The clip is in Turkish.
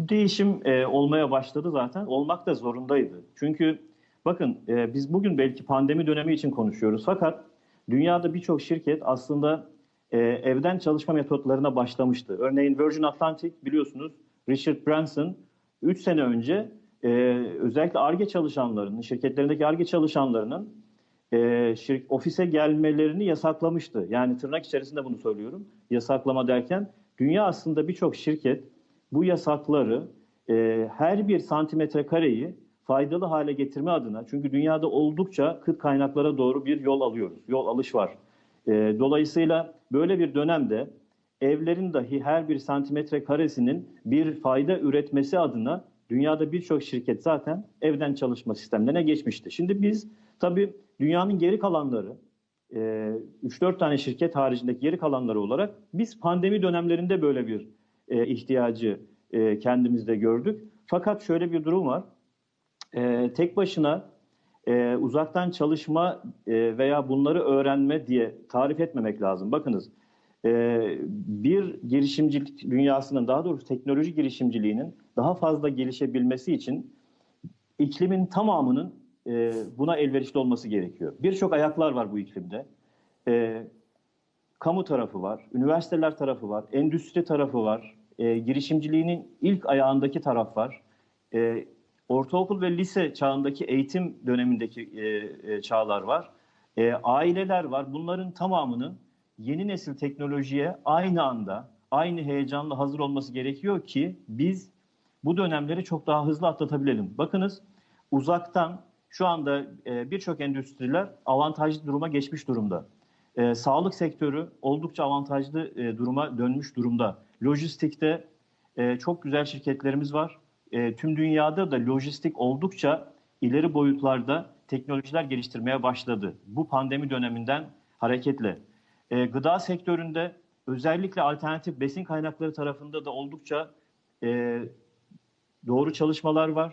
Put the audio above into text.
Bu değişim e, olmaya başladı zaten. Olmak da zorundaydı. Çünkü bakın e, biz bugün belki pandemi dönemi için konuşuyoruz. Fakat dünyada birçok şirket aslında e, evden çalışma metotlarına başlamıştı. Örneğin Virgin Atlantic biliyorsunuz Richard Branson 3 sene önce e, özellikle ARGE çalışanlarının, şirketlerindeki ARGE çalışanlarının e, şirk, ofise gelmelerini yasaklamıştı. Yani tırnak içerisinde bunu söylüyorum. Yasaklama derken dünya aslında birçok şirket bu yasakları e, her bir santimetre kareyi faydalı hale getirme adına çünkü dünyada oldukça kıt kaynaklara doğru bir yol alıyoruz. Yol alış var. E, dolayısıyla böyle bir dönemde evlerin dahi her bir santimetre karesinin bir fayda üretmesi adına dünyada birçok şirket zaten evden çalışma sistemlerine geçmişti. Şimdi biz tabii dünyanın geri kalanları, e, 3-4 tane şirket haricindeki geri kalanları olarak biz pandemi dönemlerinde böyle bir e, ihtiyacı e, kendimizde gördük. Fakat şöyle bir durum var. E, tek başına e, uzaktan çalışma e, veya bunları öğrenme diye tarif etmemek lazım. Bakınız e, bir girişimcilik dünyasının daha doğrusu teknoloji girişimciliğinin daha fazla gelişebilmesi için iklimin tamamının e, buna elverişli olması gerekiyor. Birçok ayaklar var bu iklimde. E, kamu tarafı var, üniversiteler tarafı var, endüstri tarafı var, e, girişimciliğinin ilk ayağındaki taraf var. E, ortaokul ve lise çağındaki eğitim dönemindeki e, e, çağlar var. E, aileler var. Bunların tamamının yeni nesil teknolojiye aynı anda, aynı heyecanla hazır olması gerekiyor ki biz bu dönemleri çok daha hızlı atlatabilelim. Bakınız uzaktan şu anda e, birçok endüstriler avantajlı duruma geçmiş durumda. E, sağlık sektörü oldukça avantajlı e, duruma dönmüş durumda. Lojistikte e, çok güzel şirketlerimiz var. E, tüm dünyada da lojistik oldukça ileri boyutlarda teknolojiler geliştirmeye başladı. Bu pandemi döneminden hareketle. E, gıda sektöründe özellikle alternatif besin kaynakları tarafında da oldukça e, doğru çalışmalar var.